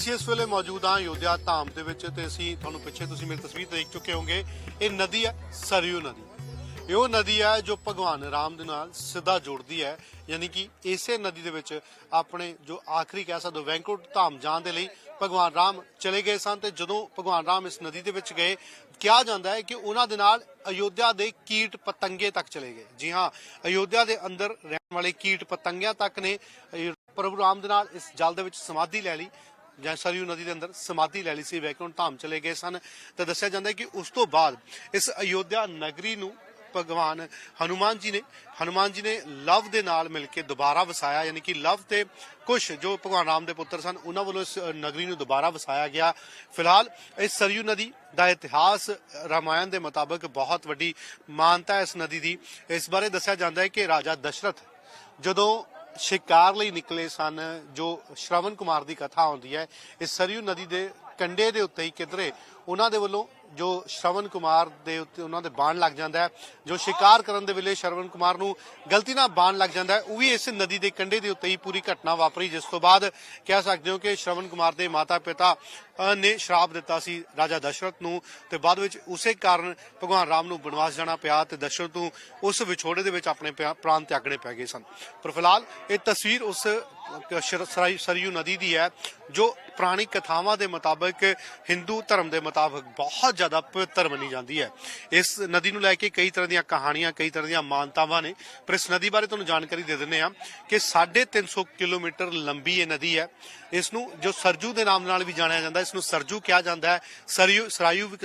ਅਸੀਂ ਇਸ ਵੇਲੇ ਮੌਜੂਦ ਹਾਂ ਯੋਧਿਆ ਧਾਮ ਦੇ ਵਿੱਚ ਤੇ ਅਸੀਂ ਤੁਹਾਨੂੰ ਪਿੱਛੇ ਤੁਸੀਂ ਮੇਰੀ ਤਸਵੀਰ ਦੇਖ ਚੁੱਕੇ ਹੋਗੇ ਇਹ ਨਦੀ ਹੈ, ਸਰਯੂ ਨਦੀ। ਇਹ ਉਹ ਨਦੀ ਹੈ ਜੋ ਭਗਵਾਨ ਰਾਮ ਦੇ ਨਾਲ ਸਿੱਧਾ ਜੁੜਦੀ ਹੈ। ਯਾਨੀ ਕਿ ਇਸੇ ਨਦੀ ਦੇ ਵਿੱਚ ਆਪਣੇ ਜੋ ਆਖਰੀ ਕਹਿ ਸਕਦੇ ਹੋ ਧਾਮ ਜਾਣ ਦੇ ਲਈ ਭਗਵਾਨ ਰਾਮ ਚਲੇ ਗਏ ਸਨ ਤੇ ਜਦੋਂ ਭਗਵਾਨ ਰਾਮ ਇਸ ਨਦੀ ਦੇ ਵਿੱਚ ਗਏ, ਕਿਹਾ ਜਾਂਦਾ ਹੈ ਕਿ ਉਹਨਾਂ ਦੇ ਨਾਲ ਅਯੋਧਿਆ ਦੇ ਕੀਟ ਪਤੰਗੇ ਤੱਕ ਚਲੇ ਗਏ। ਜੀ ਹਾਂ, ਅਯੋਧਿਆ ਦੇ ਅੰਦਰ ਰਹਿਣ ਵਾਲੇ ਕੀਟ ਪਤੰਗਿਆਂ ਤੱਕ ਨੇ ਪ੍ਰਭੂ ਰਾਮ ਦੇ ਨਾਲ ਇਸ ਜਲ ਦੇ ਵਿੱਚ ਸਮਾਧੀ ਲੈ ਲਈ। ਜਾਂ ਸਰਯੂ ਨਦੀ ਦੇ ਅੰਦਰ ਸਮਾਧੀ ਲੈ ਲਈ ਸੀ ਵੈਕੁੰਠ ਧਾਮ ਚਲੇ ਗਏ ਸਨ। ਤਾਂ ਦੱਸਿਆ ਜਾਂਦਾ ਹੈ ਕਿ ਉਸ ਤੋਂ ਬਾਅਦ ਇਸ ਅਯੋਧਿਆ ਨਗਰੀ ਨੂੰ ਭਗਵਾਨ ਹਨੂਮਾਨ ਜੀ ਨੇ, ਹਨੂਮਾਨ ਜੀ ਨੇ ਲਵ ਦੇ ਨਾਲ ਮਿਲ ਕੇ ਦੁਬਾਰਾ ਵਸਾਇਆ, ਯਾਨੀ ਕਿ ਲਵ ਤੇ ਕੁਸ਼ ਜੋ ਭਗਵਾਨ ਰਾਮ ਦੇ ਪੁੱਤਰ ਸਨ, ਉਹਨਾਂ ਵੱਲੋਂ ਇਸ ਨਗਰੀ ਨੂੰ ਦੁਬਾਰਾ ਵਸਾਇਆ ਗਿਆ। ਫਿਲਹਾਲ ਇਸ ਸਰਯੂ ਨਦੀ ਦਾ ਇਤਿਹਾਸ ਰਾਮਾਇਣ ਦੇ ਮੁਤਾਬਕ ਬਹੁਤ ਵੱਡੀ ਮਾਨਤਾ ਹੈ ਇਸ ਨਦੀ ਦੀ। ਇਸ ਬਾਰੇ ਦੱਸਿਆ ਜਾਂਦਾ ਹੈ ਕਿ ਰਾਜਾ ਦਸ਼ਰਥ ਜਦੋਂ ਸ਼ਿਕਾਰ ਲਈ ਨਿਕਲੇ ਸਨ, ਜੋ ਸ਼ਰਵਨ ਕੁਮਾਰ ਦੀ ਕਥਾ ਆਉਂਦੀ ਹੈ ਇਸ ਸਰਯੂ ਨਦੀ ਦੇ ਕੰਡੇ ਦੇ ਉੱਤੇ ਹੀ ਕਿਧਰੇ, ਉਹਨਾਂ ਦੇ ਵੱਲੋਂ ਜੋ ਸ਼ਰਵਨ ਕੁਮਾਰ ਦੇ ਉੱਤੇ ਉਹਨਾਂ ਦੇ ਬਾਣ ਲੱਗ ਜਾਂਦਾ ਹੈ, ਜੋ ਸ਼ਿਕਾਰ ਕਰਨ ਦੇ ਵੇਲੇ ਸ਼ਰਵਨ ਕੁਮਾਰ ਨੂੰ ਗਲਤੀ ਨਾਲ ਬਾਣ ਲੱਗ ਜਾਂਦਾ ਹੈ, ਉਹ ਵੀ ਇਸ ਨਦੀ ਦੇ ਕੰਢੇ ਦੇ ਉੱਤੇ ਹੀ ਪੂਰੀ ਘਟਨਾ ਵਾਪਰੀ, ਜਿਸ ਤੋਂ ਬਾਅਦ ਕਹਿ ਸਕਦੇ ਹੋ ਕਿ ਸ਼ਰਵਨ ਕੁਮਾਰ ਦੇ ਮਾਤਾ ਪਿਤਾ ਨੇ ਸ਼ਰਾਪ ਦਿੱਤਾ ਸੀ ਰਾਜਾ ਦਸ਼ਰਥ ਨੂੰ ਤੇ ਬਾਅਦ ਵਿੱਚ ਉਸੇ ਕਾਰਨ ਭਗਵਾਨ ਰਾਮ ਨੂੰ ਬਨਵਾਸ ਜਾਣਾ ਪਿਆ ਤੇ ਦਸ਼ਰਥ ਨੂੰ ਉਸ ਵਿਛੋੜੇ ਦੇ ਵਿੱਚ ਆਪਣੇ ਪਿਆ- ਪ੍ਰਾਣ ਤਿਆਗਣੇ ਪੈ ਗਏ ਸਨ। ਪਰ ਫਿਲਹਾਲ ਇਹ ਤਸਵੀਰ ਉਸ ਸਰਯੂ ਨਦੀ ਦੀ ਹੈ, ਜੋ ਪੁਰਾਣੀ ਕਥਾਵਾਂ ਦੇ ਮੁਤਾਬਕ ਹਿੰਦੂ ਧਰਮ ਦੇ ਮੁਤਾਬਕ ਬਹੁਤ ਜ਼ਿਆਦਾ ਪਵਿੱਤਰ ਮੰਨੀ ਜਾਂਦੀ ਹੈ। ਇਸ ਨਦੀ ਨੂੰ ਲੈ ਕੇ ਕਈ ਤਰ੍ਹਾਂ ਦੀਆਂ ਕਹਾਣੀਆਂ, ਕਈ ਤਰ੍ਹਾਂ ਦੀਆਂ ਮਾਨਤਾਵਾਂ ਨੇ। ਪਰ ਇਸ ਨਦੀ ਬਾਰੇ ਤੁਹਾਨੂੰ ਜਾਣਕਾਰੀ ਦੇ ਦਿੰਦੇ ਹਾਂ ਕਿ 350 ਕਿਲੋਮੀਟਰ ਲੰਬੀ ਇਹ ਨਦੀ ਹੈ। ਇਸ ਨੂੰ ਜੋ ਸਰਜੂ ਦੇ ਨਾਮ ਨਾਲ ਵੀ ਜਾਣਿਆ ਜਾਂਦਾ ਇਸ ਨੂੰ ਸਰਜੂ ਕਿਹਾ ਜਾਂਦਾ ਹੈ। ਸਰਯੂ, ਸਰਾਯੂ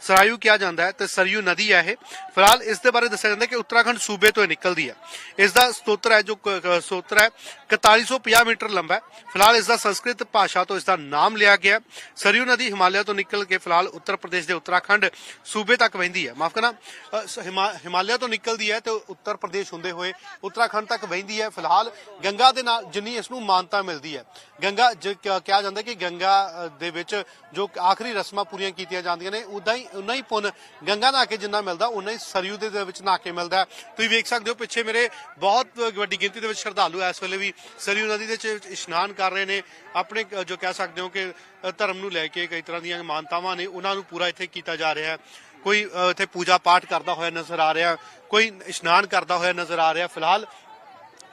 ਸਰਾਯੂ ਕਿਹਾ ਜਾਂਦਾ ਹੈ ਤੇ ਸਰਯੂ ਨਦੀ ਹੈ ਇਹ। ਫਿਲਹਾਲ ਇਸ ਦੇ ਬਾਰੇ ਦੱਸਿਆ ਜਾਂਦਾ ਕਿ ਉੱਤਰਾਖੰਡ ਸੂਬੇ ਤੋਂ ਇਹ ਨਿਕਲਦੀ ਹੈ। ਇਸ ਦਾ ਸਤੋਤਰ ਹੈ, ਜੋ ਕ- ਕ- ਸਤੋਤਰ ਹੈ 4150 ਮੀਟਰ ਲੰਬਾ ਹੈ। ਫਿਲਹਾਲ ਇਸ ਦਾ ਸੰਸਕ੍ਰਿਤ ਭਾਸ਼ਾ ਤੋਂ ਇਸ ਦਾ ਨਾਮ ਲਿਆ ਗਿਆ ਹੈ। ਸਰਯੂ ਨਦੀ ਹਿਮਾਲਿਆ ਤੋਂ ਨਿਕਲ ਕੇ ਫਿਲਹਾਲ ਉੱਤਰ ਪ੍ਰਦੇਸ਼ ਦੇ ਉੱਤਰਾਖੰਡ ਸੂਬੇ ਤੱਕ ਵਹਿੰਦੀ ਹੈ। ਮਾਫ ਕਰਨਾ ਹਿਮਾਲਿਆ ਤੋਂ ਨਿਕਲਦੀ ਹੈ ਤੇ ਉੱਤਰ ਪ੍ਰਦੇਸ਼ ਹੁੰਦੇ ਹੋਏ ਉੱਤਰਾਖੰਡ ਤੱਕ ਵਹਿੰਦੀ ਹੈ। ਫਿਲਹਾਲ ਗੰਗਾ ਦੇ ਨਾਲ ਜਿੰਨੀ ਇਸ ਨੂੰ ਮਾਨਤਾ ਮਿਲਦੀ ਹੈ, ਗੰਗਾ ਕਿਹਾ ਜਾਂਦਾ ਕਿ ਗੰਗਾ ਦੇ ਵਿੱਚ ਜੋ ਆਖਰੀ ਰਸਮਾਂ ਪੂਰੀਆਂ ਕੀਤੀਆਂ ਜਾਂਦੀਆਂ ਨੇ, ਉਦਾਂ ਹੀ, ਉਨਾ ਹੀ ਪੁੰਨ ਗੰਗਾ ਨਹਾ ਕੇ ਜਿੰਨਾ ਮਿਲਦਾ, ਉਨਾ ਹੀ ਸਰਯੂ ਦੇ ਵਿੱਚ ਨਹਾ ਕੇ ਮਿਲਦਾ ਤੁਸੀਂ ਵੇਖ ਸਕਦੇ ਹੋ ਪਿੱਛੇ ਮੇਰੇ ਬਹੁਤ ਵੱਡੀ ਗਿਣਤੀ ਦੇ ਵਿੱਚ ਸ਼ਰਧਾਲੂ ਇਸ ਵੇਲੇ ਵੀ ਸਰਯੂ ਨਦੀ ਦੇ ਵਿੱਚ ਇਸ਼ਨਾਨ ਕਰ ਰਹੇ ਨੇ। ਆਪਣੇ ਜੋ ਕਹਿ ਸਕਦੇ ਹੋ ਕਿ ਧਰਮ ਨੂੰ ਲੈ ਕੇ ਕਈ ਤਰ੍ਹਾਂ ਦੀਆਂ ਮਾਨਤਾਵਾਂ ਨੇ, ਉਹਨਾਂ ਨੂੰ ਪੂਰਾ ਇੱਥੇ ਕੀਤਾ ਜਾ ਰਿਹਾ ਹੈ। ਕੋਈ ਇੱਥੇ ਪੂਜਾ ਪਾਠ ਕਰਦਾ ਹੋਇਆ ਨਜ਼ਰ ਆ ਰਿਹਾ, ਕੋਈ ਇਸ਼ਨਾਨ ਕਰਦਾ ਹੋਇਆ ਨਜ਼ਰ ਆ ਰਿਹਾ। ਫਿਲਹਾਲ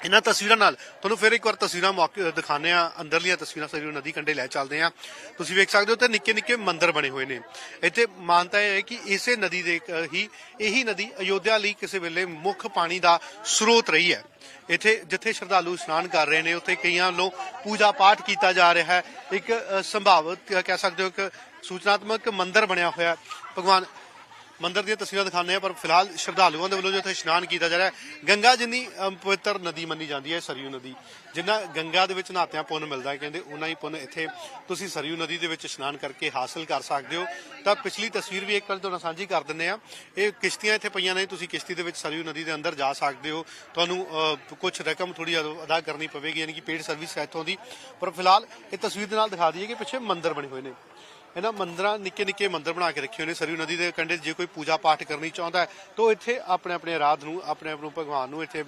ਇਹਨਾਂ ਤਸਵੀਰਾਂ ਨਾਲ ਤੁਹਾਨੂੰ ਫਿਰ ਇੱਕ ਵਾਰ ਤਸਵੀਰਾਂ ਮੌਕੇ ਦਿਖਾਣੇ ਆ ਅੰਦਰਲੀਆਂ ਤਸਵੀਰਾਂ ਸਰਯੂ ਨਦੀ ਕੰਢੇ ਲੈ ਚੱਲਦੇ ਆ ਤੁਸੀਂ ਵੇਖ ਸਕਦੇ ਹੋ ਤੇ ਨਿੱਕੇ ਨਿੱਕੇ ਮੰਦਿਰ ਬਣੇ ਹੋਏ ਨੇ। ਇੱਥੇ ਮਾਨਤਾ ਹੈ ਕਿ ਇਸੇ ਨਦੀ ਦੇ ਹੀ ਇਹੀ ਨਦੀ ਅਯੋਧਿਆ ਲਈ ਕਿਸੇ ਵੇਲੇ ਮੁੱਖ ਪਾਣੀ ਦਾ ਸਰੋਤ ਰਹੀ ਹੈ। ਇੱਥੇ ਜਿੱਥੇ ਸ਼ਰਧਾਲੂ ਇਸ਼ਨਾਨ ਕਰ ਰਹੇ ਨੇ ਉੱਥੇ ਕਈਆਂ ਵੱਲੋਂ ਪੂਜਾ ਪਾਠ ਕੀਤਾ ਜਾ ਰਿਹਾ ਹੈ। ਇੱਕ ਅ, ਸੰਭਾਵਿਤ ਕਹਿ ਸਕਦੇ ਹੋ ਕਿ ਸੂਚਨਾਤਮਕ ਮੰਦਿਰ ਬਣਿਆ ਹੋਇਆ। ਭਗਵਾਨ ਮੰਦਿਰ ਦੀਆਂ ਤਸਵੀਰਾਂ ਦਿਖਾਉਂਦੇ ਆ ਪਰ ਫਿਲਹਾਲ ਸ਼ਰਧਾਲੂਆਂ ਦੇ ਵੱਲੋਂ ਜੋ ਇੱਥੇ ਇਸ਼ਨਾਨ ਕੀਤਾ ਜਾ ਰਿਹਾ ਹੈ, ਗੰਗਾ ਜਿੰਨੀ ਪਵਿੱਤਰ ਨਦੀ ਮੰਨੀ ਜਾਂਦੀ ਹੈ, ਸਰਯੂ ਨਦੀ, ਜਿੰਨਾ ਗੰਗਾ ਦੇ ਵਿੱਚ ਨਹਾਤਿਆਂ ਪੁੰਨ ਮਿਲਦਾ ਹੈ, ਕਹਿੰਦੇ ਉਨਾ ਹੀ ਪੁੰਨ ਇੱਥੇ ਤੁਸੀਂ ਸਰਯੂ ਨਦੀ ਦੇ ਵਿੱਚ ਇਸ਼ਨਾਨ ਕਰਕੇ ਹਾਸਲ ਕਰ ਸਕਦੇ ਹੋ। ਤਾਂ ਪਿਛਲੀ ਤਸਵੀਰ ਵੀ ਇੱਕ ਵਾਰ ਤੁਹਾਨੂੰ ਸਾਂਝੀ ਕਰ ਦਿੰਦੇ ਆ ਇਹ ਕਿਸ਼ਤੀਆਂ ਇੱਥੇ ਪਈਆਂ ਨੇ, ਤੁਸੀਂ ਕਿਸ਼ਤੀ ਦੇ ਵਿੱਚ ਸਰਯੂ ਨਦੀ ਦੇ ਅੰਦਰ ਜਾ ਸਕਦੇ ਹੋ। ਤੁਹਾਨੂੰ ਕੁਝ ਰਕਮ ਥੋੜੀ ਅਦਾ ਕਰਨੀ ਪਵੇਗੀ, ਯਾਨੀ ਕਿ ਪੇਡ ਸਰਵਿਸ ਹੈ ਇੱਥੋਂ ਦੀ। ਪਰ ਫਿਲਹਾਲ ਇਹ ਤਸਵੀਰ ਦੇ ਨਾਲ ਦਿਖਾ ਦਈਏ ਕਿ ਪਿੱਛੇ ਮੰਦਿਰ ਬਣੇ ਹੋਏ ਨੇ। ਇਹਨਾਂ ਮੰਦਰਾਂ, ਨਿੱਕੇ ਨਿੱਕੇ ਮੰਦਰ ਬਣਾ ਕੇ ਰੱਖੇ ਹੋਏ ਨੇ, ਸਰਯੂ ਨਦੀ ਦੇ ਕੰਢੇ ਜੇ ਕੋਈ ਪੂਜਾ ਪਾਠ ਕਰਨੀ ਚਾਹੁੰਦਾ ਹੈ, ਤਾਂ ਇੱਥੇ ਆਪਣੇ ਆਪਣੇ ਆਰਾਧ ਨੂੰ, ਆਪਣੇ ਆਪ ਨੂੰ, ਭਗਵਾਨ ਨੂੰ ਇੱਥੇ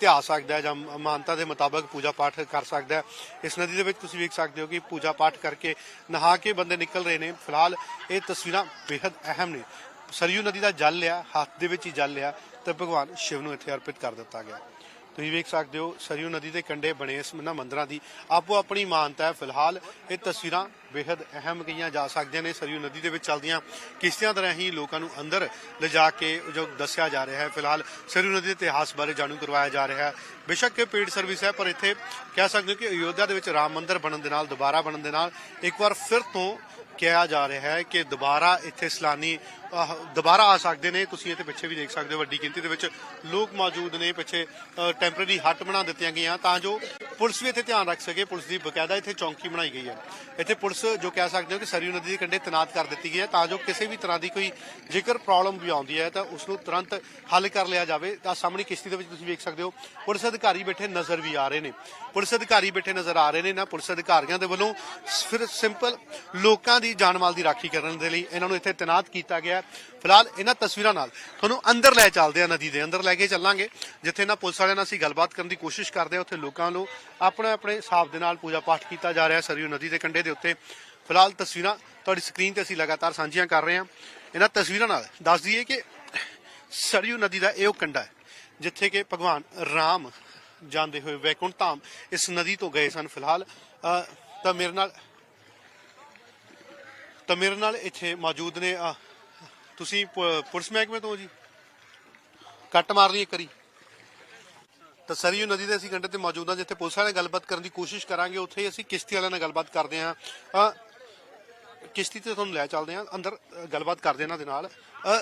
ਧਿਆ ਸਕਦਾ ਹੈ ਜਾਂ ਮਾਨਤਾ ਦੇ ਮੁਤਾਬਕ ਪੂਜਾ ਪਾਠ ਕਰ ਸਕਦਾ ਹੈ। ਇਸ ਨਦੀ ਦੇ ਵਿੱਚ ਤੁਸੀਂ ਵੇਖ ਸਕਦੇ ਹੋ ਕਿ ਪੂਜਾ ਪਾਠ ਕਰਕੇ ਨਹਾ ਕੇ ਬੰਦੇ ਨਿਕਲ ਰਹੇ ਨੇ। ਫਿਲਹਾਲ ਇਹ ਤਸਵੀਰਾਂ ਬੇहद ਅਹਿਮ ਨੇ। ਸਰਯੂ ਨਦੀ ਦਾ ਜਲ ਲਿਆ ਹੱਥ ਦੇ ਵਿੱਚ ਹੀ ਜਲ ਲਿਆ ਤੇ ਭਗਵਾਨ ਸ਼ਿਵ ਨੂੰ ਇੱਥੇ ਅਰਪਿਤ ਕਰ ਦਿੱਤਾ ਗਿਆ। ਤੁਸੀਂ ਵੇਖ ਸਕਦੇ ਹੋ ਸਰਯੂ ਨਦੀ ਦੇ ਕੰਢੇ ਬਣੇ ਇਸ ਇਹਨਾਂ ਮੰਦਰਾਂ ਦੀ। ਆਪੋ ਆਪਣੀ ਮਾਨਤਾ ਹੈ ਫਿਲਹਾਲ, ਇਹ ਤਸਵੀਰਾਂ ਬੇहद ਅਹਿਮ ਕਹੀਆਂ ਜਾ ਸਕਦੀਆਂ ਨੇ। ਸਰਯੂ ਨਦੀ ਦੇ ਵਿੱਚ ਚੱਲਦੀਆਂ ਕਿਸ਼ਤੀਆਂ ਤਰ੍ਹਾਂ ਹੀ ਲੋਕਾਂ ਨੂੰ ਅੰਦਰ ਲਿਜਾ ਕੇ ਜੋ ਦੱਸਿਆ ਜਾ ਰਿਹਾ ਹੈ। ਫਿਲਹਾਲ ਸਰਯੂ ਨਦੀ ਦੇ ਇਤਿਹਾਸ ਬਾਰੇ ਜਾਣੂ ਕਰਵਾਇਆ ਜਾ ਰਿਹਾ ਹੈ। ਬੇਸ਼ੱਕ ਇਹ ਪੇਡ ਸਰਵਿਸ ਹੈ, ਪਰ ਇੱਥੇ ਕਹਿ ਸਕਦੇ ਹੋ ਕਿ ਅਯੋਧਿਆ ਦੇ ਵਿੱਚ ਰਾਮ ਮੰਦਿਰ ਬਣਨ ਦੇ ਨਾਲ, ਦੁਬਾਰਾ ਬਣਨ ਦੇ ਨਾਲ, ਇੱਕ ਵਾਰ ਫਿਰ ਤੋਂ ਕਿਹਾ ਜਾ ਰਿਹਾ ਹੈ ਕਿ ਦੁਬਾਰਾ ਇੱਥੇ ਸਲਾਨੀ ਦੁਬਾਰਾ ਆ ਸਕਦੇ ਨੇ। ਤੁਸੀਂ ਇੱਥੇ ਪਿੱਛੇ ਵੀ ਦੇਖ ਸਕਦੇ ਹੋ, ਵੱਡੀ ਗਿਣਤੀ ਦੇ ਵਿੱਚ ਲੋਕ ਮੌਜੂਦ ਨੇ। ਪਿੱਛੇ ਟੈਂਪਰੇਰੀ ਹੱਟ ਬਣਾ ਦਿੱਤੀਆਂ ਗਈਆਂ, ਤਾਂ ਜੋ ਪੁਲਿਸ ਵੀ ਇੱਥੇ ਧਿਆਨ ਰੱਖ ਸਕੇ। ਪੁਲਿਸ ਦੀ ਬਕਾਇਦਾ ਇੱਥੇ ਚੌਂਕੀ ਬਣਾਈ ਗਈ ਹੈ। ਇੱਥੇ ਪੁਲਿਸ ਜੋ ਕਹਿ ਸਕਦੇ ਹੋ ਕਿ ਸਰਯੂ ਨਦੀ ਦੇ ਕੰਢੇ ਤੈਨਾਤ ਕਰ ਦਿੱਤੀ ਗਈ ਹੈ, ਤਾਂ ਜੋ ਕਿਸੇ ਵੀ ਤਰ੍ਹਾਂ ਦੀ ਕੋਈ ਜੇਕਰ ਪ੍ਰੋਬਲਮ ਵੀ ਆਉਂਦੀ ਹੈ, ਤਾਂ ਉਸ ਨੂੰ ਤੁਰੰਤ ਹੱਲ ਕਰ ਲਿਆ ਜਾਵੇ। ਤਾਂ ਸਾਹਮਣੇ ਕਿਸ਼ਤੀ ਦੇ ਵਿੱਚ ਤੁਸੀਂ ਵੇਖ ਸਕਦੇ ਹੋ, ਪੁਲਿਸ ਅਧਿਕਾਰੀ ਬੈਠੇ ਨਜ਼ਰ ਵੀ ਆ ਰਹੇ ਨੇ। ਪੁਲਿਸ ਅਧਿਕਾਰੀ ਬੈਠੇ ਨਜ਼ਰ ਆ ਰਹੇ ਨੇ। ਨਾ ਪੁਲਿਸ ਅਧਿਕਾਰੀਆਂ ਦੇ ਵੱਲੋਂ ਫਿਰ ਸਿੰਪਲ ਲੋਕਾਂ ਦੀ ਜਾਨ ਮਾਲ ਦੀ ਰਾਖੀ ਕਰਨ ਦੇ ਲਈ ਇਹਨਾਂ ਨੂੰ ਇੱਥੇ ਤੈਨਾਤ ਕੀਤਾ ਗਿਆ ਫਿਲਹਾਲ ਇਹਨਾਂ ਤਸਵੀਰਾਂ ਨਾਲ ਤੁਹਾਨੂੰ ਅੰਦਰ ਲੈ ਚੱਲਦੇ ਆ ਨਦੀ ਦੇ ਅੰਦਰ ਲੈ ਕੇ ਚੱਲਾਂਗੇ। ਜਿੱਥੇ ਇਹਨਾਂ ਪੁਲਿਸ ਵਾਲਿਆਂ ਨਾਲ ਅਸੀਂ ਗੱਲਬਾਤ ਕਰਨ ਦੀ ਕੋਸ਼ਿਸ਼ ਕਰਦੇ ਆ ਉੱਥੇ ਲੋਕਾਂ ਨੂੰ ਆਪਣੇ ਆਪਣੇ ਹਿਸਾਬ ਦੇ ਨਾਲ ਪੂਜਾ ਪਾਠ ਕੀਤਾ ਜਾ ਰਿਹਾ ਸਰਯੂ ਨਦੀ ਦੇ ਕੰਢੇ ਦੇ ਉੱਤੇ। ਫਿਲਹਾਲ ਤਸਵੀਰਾਂ ਤੁਹਾਡੀ ਸਕਰੀਨ ਤੇ ਅਸੀਂ ਲਗਾਤਾਰ ਸਾਂਝੀਆਂ ਕਰ ਰਹੇ ਹਾਂ। ਇਹਨਾਂ ਤਸਵੀਰਾਂ ਨਾਲ ਦੱਸ ਦਈਏ ਕਿ ਸਰਯੂ ਨਦੀ ਦਾ ਇਹ ਉਹ ਕੰਢਾ ਹੈ, ਜਿੱਥੇ ਕਿ ਭਗਵਾਨ ਰਾਮ ਜਾਂਦੇ ਹੋਏ ਵੈਕੁੰਠ ਧਾਮ ਇਸ ਨਦੀ ਤੋਂ ਗਏ ਸਨ। ਫਿਲਹਾਲ ਤਾਂ ਮੇਰੇ ਨਾਲ ਤਾਂ ਮੇਰੇ ਨਾਲ ਇੱਥੇ ਮੌਜੂਦ ਨੇ ਤੁਸੀਂ ਪੁਲਿਸ ਮਹਿਕਮੇ ਤੋਂ ਜੀ? ਕੱਟ ਮਾਰ ਲਈ ਕਰੀ ਤਾਂ ਸਰਯੂ ਨਦੀ ਦੇ ਅਸੀਂ ਕੰਢੇ ਤੇ ਮੌਜੂਦ ਹਾਂ ਜਿੱਥੇ ਪੁਲਿਸ ਵਾਲੇ ਗੱਲਬਾਤ ਕਰਨ ਦੀ ਕੋਸ਼ਿਸ਼ ਕਰਾਂਗੇ ਉੱਥੇ ਅਸੀਂ ਕਿਸ਼ਤੀ ਵਾਲਿਆਂ ਨਾਲ ਗੱਲਬਾਤ ਕਰਦੇ ਹਾਂ। ਕਿਸ਼ਤੀ ਤੇ ਤੁਹਾਨੂੰ ਲੈ ਚੱਲਦੇ ਹਾਂ ਅੰਦਰ ਗੱਲਬਾਤ ਕਰਦੇ ਹਾਂ ਇਹਨਾਂ ਦੇ ਨਾਲ।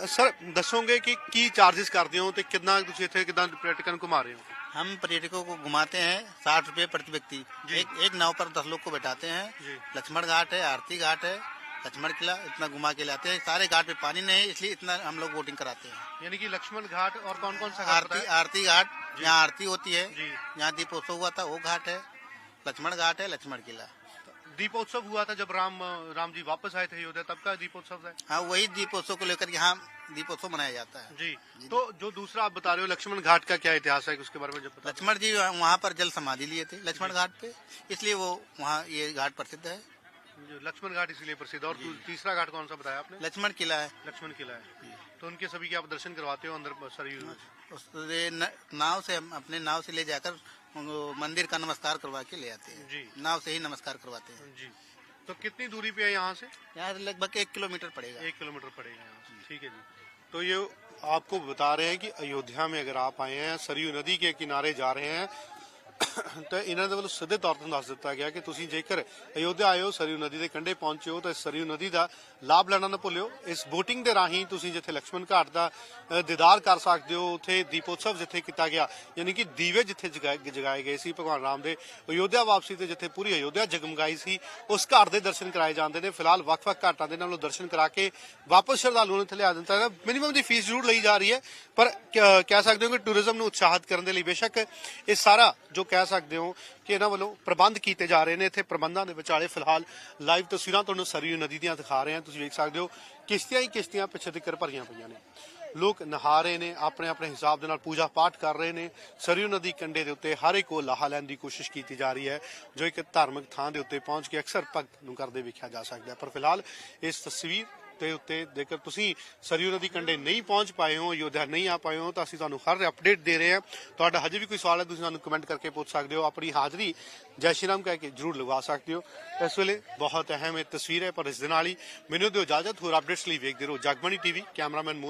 ਸਰ ਦੱਸੋਗੇ ਕਿ ਕੀ ਚਾਰजेस ਕਰਦੇ ਹੋ ਤੇ ਕਿੰਨਾ ਤੁਸੀਂ ਇੱਥੇ ਕਿਦਾਂ ਪਰਯਟਕਾਂ ਨੂੰ ਘੁਮਾ ਰਹੇ ਹੋ? हम पर्यटकों को घुमाते ਹੈ साठ रुपए प्रति व्यक्ति एक एक नाव पर दस लोग को बैठाते जी। हैं लक्ष्मण घाट है आरती घाट लक्ष्मण किला इतना घुमा के लाते हैं। सारे घाट पे पानी नहीं है इसलिए इतना हम लोग बोटिंग कराते हैं। यानी कि लक्ष्मण घाट और कौन कौन सा घाट आरती आरती घाट यहाँ आरती होती है यहाँ दीपोत्सव हुआ था वो घाट है। लक्ष्मण घाट है लक्ष्मण किला। दीपोत्सव हुआ था जब राम राम जी वापस आए थे अयोध्या तब का दीपोत्सव है? हाँ वही दीपोत्सव को लेकर यहाँ दीपोत्सव मनाया जाता है। जी। तो जो दूसरा आप बता रहे हो लक्ष्मण घाट का क्या इतिहास है उसके बारे में जब लक्ष्मण जी वहाँ पर जल समाधि लिए थे लक्ष्मण घाट पे। इसलिए वो वहाँ ये घाट प्रसिद्ध है। जो लक्ष्मण घाट इसलिए प्रसिद्ध और तीसरा घाट कौन सा बताया आपने? लक्ष्मण किला है। लक्ष्मण किला है। तो उनके सभी के आप दर्शन करवाते हो अंदर सरयू उस नाव से हम अपने नाव से ले जाकर मंदिर का नमस्कार करवा के ले आते हैं। जी। नाव से ही नमस्कार करवाते हैं। जी। तो कितनी दूरी पे है यहाँ से? यहाँ से लगभग एक किलोमीटर पड़ेगा। एक किलोमीटर पड़ेगा यहाँ ठीक है जी। तो ये आपको बता रहे हैं कि अयोध्या में अगर आप आए हैं सरयू नदी के किनारे जा रहे हैं ਤਾਂ ਇਹਨਾਂ ਦੇ ਵੱਲੋਂ ਸਿੱਧੇ ਤੌਰ ਤੇ ਦੱਸ ਦਿੱਤਾ ਗਿਆ ਕਿ ਤੁਸੀਂ ਜੇਕਰ ਅਯੋਧਿਆ ਆਇਓ, ਸਰਯੂ ਨਦੀ ਦੇ ਕੰਢੇ ਪਹੁੰਚਿਓ, ਤਾਂ ਸਰਯੂ ਨਦੀ ਦਾ ਲਾਭ ਲੈਣਾ ਨਾ ਭੁੱਲਿਓ। ਇਸ ਬੋਟਿੰਗ ਦੇ ਰਾਹੀਂ ਤੁਸੀਂ ਜਿੱਥੇ ਲక్ష్ਮਣ ਘਾਟ ਦਾ ਦੀਦਾਰ ਕਰ ਸਕਦੇ ਹੋ, ਉੱਥੇ ਦੀਪੋਤਸਵ ਜਿੱਥੇ ਕੀਤਾ ਗਿਆ, ਯਾਨੀ ਕਿ ਦੀਵੇ ਜਿੱਥੇ ਜਗਾਏ ਗਏ ਸੀ, ਭਗਵਾਨ ਰਾਮ ਦੇ ਅਯੋਧਿਆ ਵਾਪਸੀ ਤੇ ਜਿੱਥੇ ਪੂਰੀ ਅਯੋਧਿਆ ਜਗਮਗਾਈ ਸੀ, ਉਸ ਘਾਟ ਦੇ ਦਰਸ਼ਨ ਕਰਾਏ ਜਾਂਦੇ ਨੇ। ਫਿਲਹਾਲ ਵੱਖ-ਵੱਖ ਘਾਟਾਂ ਦੇ ਨਾਲੋਂ ਦਰਸ਼ਨ ਕਰਾ ਕੇ ਵਾਪਸ ਸ਼ਰਧਾਲੂ ਨੂੰ ਇੱਥੇ ਲਿਆ ਦਿੰਦਾ ਹੈ ਮਿਨੀਮਮ ਦੀ ਫੀਸ ਜ਼ਰੂਰ ਲਈ ਜਾ ਰਹੀ ਹੈ, ਪਰ ਕਹਿ ਸਕਦੇ ਹੋ ਕਿ ਟੂਰਿਜ਼ਮ ਨੂੰ ਉਤਸ਼ਾਹਿਤ ਕਰਨ ਦੇ ਲਈ ਬੇਸ਼ੱਕ ਇਹ ਸਾਰਾ ਜੋ ਕਹਿ ਸਕਦੇ ਹੋ ਕਿ ਇਹਨਾਂ ਵੱਲੋਂ ਪ੍ਰਬੰਧ ਕੀਤੇ ਜਾ ਰਹੇ ਨੇ ਇੱਥੇ ਪ੍ਰਬੰਧਾਂ ਦੇ ਵਿਚਾਲੇ ਫਿਲਹਾਲ ਲਾਈਵ ਤਸਵੀਰਾਂ ਤੁਹਾਨੂੰ ਸਰਯੂ ਨਦੀ ਦੀਆਂ ਦਿਖਾ ਰਹੇ ਹਾਂ। ਤੁਸੀਂ ਵੇਖ ਸਕਦੇ ਹੋ, ਕਿਸ਼ਤੀਆਂ ਹੀ ਕਿਸ਼ਤੀਆਂ ਪਿੱਛੇ ਤੱਕ ਭਰੀਆਂ ਪਈਆਂ ਨੇ। ਲੋਕ ਨਹਾ ਰਹੇ ਨੇ, ਆਪਣੇ ਆਪਣੇ ਹਿਸਾਬ ਦੇ ਨਾਲ ਪੂਜਾ ਪਾਠ ਕਰ ਰਹੇ ਨੇ। ਸਰਯੂ ਨਦੀ ਕੰਢੇ ਦੇ ਉੱਤੇ ਹਰ ਇੱਕ ਕੋ ਲਾਹਾ ਲੈਣ ਦੀ ਕੋਸ਼ਿਸ਼ ਕੀਤੀ ਜਾ ਰਹੀ ਹੈ, ਜੋ ਇੱਕ ਧਾਰਮਿਕ ਥਾਂ ਦੇ ਉੱਤੇ ਪਹੁੰਚ ਕੇ ਅਕਸਰ ਭਗਤ ਨੂੰ ਕਰਦੇ ਵੇਖਿਆ ਜਾ ਸਕਦਾ ਹੈ। ਪਰ ਫਿਲਹਾਲ ਇਸ ਤਸਵੀਰ ਦੇ ਉੱਤੇ ਜੇਕਰ ਤੁਸੀਂ ਸਰਯੂ ਨਦੀ ਕੰਢੇ ਨਹੀਂ ਪਹੁੰਚ ਪਾਏ ਹੋ ਯੋਧਾ ਨਹੀਂ ਆ ਪਾਏ ਹੋ, ਤਾਂ ਅਸੀਂ ਤੁਹਾਨੂੰ ਹਰ ਅਪਡੇਟ ਦੇ ਰਹੇ ਹਾਂ। ਤੁਹਾਡਾ ਹਜੇ ਵੀ ਕੋਈ ਸਵਾਲ ਹੈ, ਤੁਸੀਂ ਸਾਨੂੰ ਕਮੈਂਟ ਕਰਕੇ ਪੁੱਛ ਸਕਦੇ ਹੋ। ਆਪਣੀ ਹਾਜ਼ਰੀ ਜੈ ਸ਼੍ਰੀ ਰਾਮ ਕਹਿ ਕੇ ਜਰੂਰ ਲਗਵਾ ਸਕਦੇ ਹੋ। ਇਸ ਵੇਲੇ ਬਹੁਤ ਅਹਿਮ ਇਹ ਤਸਵੀਰ ਹੈ, ਪਰ ਇਸ ਦੇ ਨਾਲ ਹੀ ਮੈਨੂੰ ਦਿਓ ਇਜਾਜ਼ਤ, ਹੋਰ ਅਪਡੇਟਸ ਲਈ ਵੇਖਦੇ ਰਹੋ ਜਗਬਾਣੀ ਟੀਵੀ ਕੈਮਰਾਮੈਨ